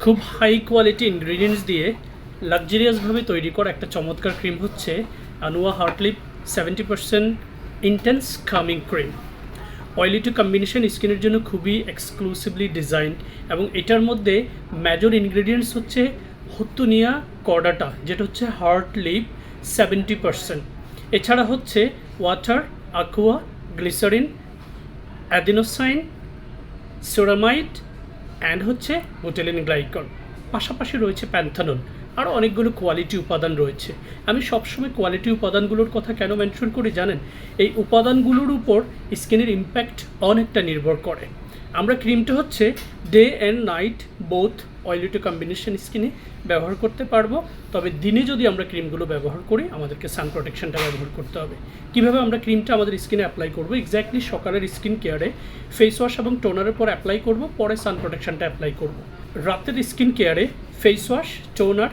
খুব high quality ingredients দিয়ে লাক্সারিয়াসভাবে তৈরি করা একটা চমৎকার ক্রিম হচ্ছে Anua heartleaf seventy percent intense calming cream oily to combination স্কিনের জন্য খুবই এক্সক্লুসিভলি ডিজাইন এবং এটার মধ্যে মেজর ইনগ্রিডিয়েন্টস হচ্ছে হত্তুনিয়া কর্ডাটা, যেটা হচ্ছে হার্ট লিপ সেভেন্টি পার্সেন্ট এছাড়া হচ্ছে water aqua glycerin adenosine ceramide and হচ্ছে বোটেলিন গ্লাইকন পাশাপাশি রয়েছে প্যান্থানন আরও অনেকগুলো কোয়ালিটি উপাদান রয়েছে। আমি সবসময় কোয়ালিটি উপাদানগুলোর কথা কেন মেনশন করি জানেন? এই উপাদানগুলোর উপর স্কিনের ইম্প্যাক্ট অনেকটা নির্ভর করে। আমরা ক্রিমটা হচ্ছে day and night both oily to combination স্কিনে ব্যবহার করতে পারব। তবে দিনে যদি আমরা ক্রিমগুলো ব্যবহার করি, আমাদেরকে সান প্রোটেকশনটা ব্যবহার করতে হবে। কীভাবে আমরা ক্রিমটা আমাদের স্কিনে অ্যাপ্লাই করব? এক্স্যাক্টলি সকালের স্কিন কেয়ারে ফেস ওয়াশ এবং টোনারের পর অ্যাপ্লাই করব, পরে সান প্রোটেকশনটা অ্যাপ্লাই করব। রাতের স্কিন কেয়ারে ফেস ওয়াশ টোনার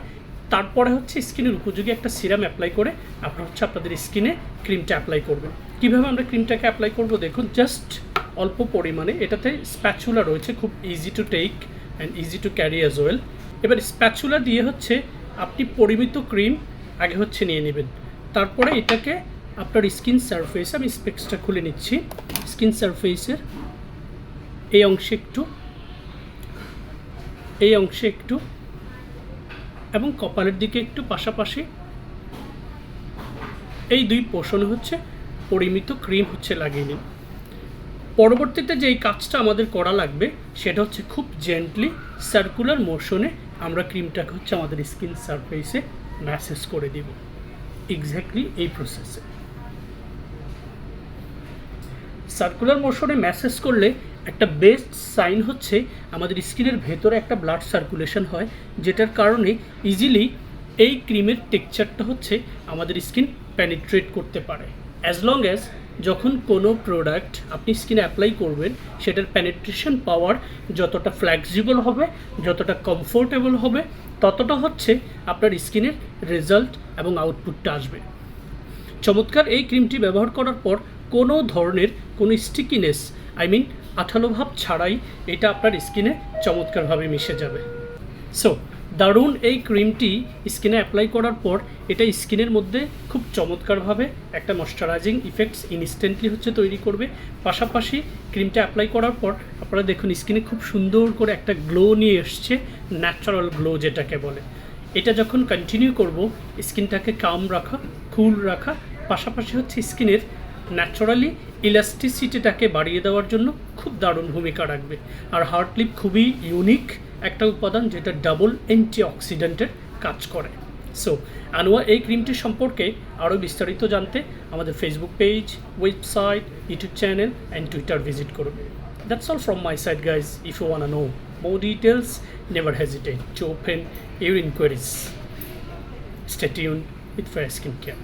তারপরে হচ্ছে স্কিনের উপযোগী একটা সিরাম অ্যাপ্লাই করে আপনারা হচ্ছে আপনাদের স্কিনে ক্রিমটা অ্যাপ্লাই করবেন। কীভাবে আমরা ক্রিমটাকে অ্যাপ্লাই করব? দেখুন জাস্ট অল্প পরিমাণে এটাতে স্প্যাচুলা রয়েছে, খুব easy to take and easy to carry as well এবার স্প্যাচুলা দিয়ে হচ্ছে আপনি পরিমিত ক্রিম আগে হচ্ছে নিয়ে নেবেন। তারপরে এটাকে আপনার স্কিন সারফেস আমি স্পেক্সটা খুলে নিচ্ছি। স্কিন সারফেসের এই অংশে একটু, এই অংশে একটু এবং কপালের দিকে একটু পাশাপাশি এই দুই পোষণ হচ্ছে পরিমিত ক্রিম হচ্ছে লাগিয়ে নিন। পরবর্তীতে যেই কাজটা আমাদের করা লাগবে, সেটা হচ্ছে খুব জেন্টলি সার্কুলার মোশনে আমরা ক্রিমটাকে হচ্ছে আমাদের স্কিন সারফেসে ম্যাসেজ করে দিব। এক্স্যাক্টলি এই প্রসেসে সার্কুলার মোশনে ম্যাসেজ করলে একটা বেস্ট সাইন হচ্ছে আমাদের স্কিনের ভেতরে একটা ব্লাড সার্কুলেশন হয়, যেটার কারণে ইজিলি এই ক্রিমের টেক্সচারটা হচ্ছে আমাদের স্কিন প্যানিট্রেট করতে পারে। অ্যাজ লং অ্যাজ যখন কোনো প্রোডাক্ট আপনি স্কিনে অ্যাপ্লাই করবেন, সেটার প্যানিট্রেশন পাওয়ার যতটা ফ্লেক্সিবল হবে, যতটা কমফোর্টেবল হবে, ততটা হচ্ছে আপনার স্কিনের রেজাল্ট এবং আউটপুটটা আসবে। চমৎকার এই ক্রিমটি ব্যবহার করার পর কোনো ধরনের কোনো স্টিকিনেস আই মিন আঠালো ভাব ছাড়াই এটা আপনার স্কিনে চমৎকারভাবে মিশে যাবে। সো দারুণ এই ক্রিমটি স্কিনে অ্যাপ্লাই করার পর এটা স্কিনের মধ্যে খুব চমৎকারভাবে একটা ময়শ্চারাইজিং ইফেক্টস ইনস্ট্যান্টলি হচ্ছে তৈরি করবে। পাশাপাশি ক্রিমটা অ্যাপ্লাই করার পর আপনারা দেখুন স্কিনে খুব সুন্দর করে একটা গ্লো নিয়ে এসছে, ন্যাচারাল গ্লো যেটাকে বলে। এটা যখন কন্টিনিউ করব, স্কিনটাকে কাম রাখা কুল রাখা, পাশাপাশি হচ্ছে স্কিনের ন্যাচারালি ইলাস্টিসিটিটাকে বাড়িয়ে দেওয়ার জন্য খুব দারুণ ভূমিকা রাখবে। আর হার্ট লিপ খুবই ইউনিক একটা উপাদান যেটা ডাবল অ্যান্টি অক্সিডেন্টের কাজ করে। সো আনোয়া এই ক্রিমটি সম্পর্কে আরও বিস্তারিত জানতে আমাদের Facebook page website YouTube channel and Twitter visit করুন। That's all from my side guys if you want know details, never hesitate to open your inquiries. Stay tuned with fair skin care.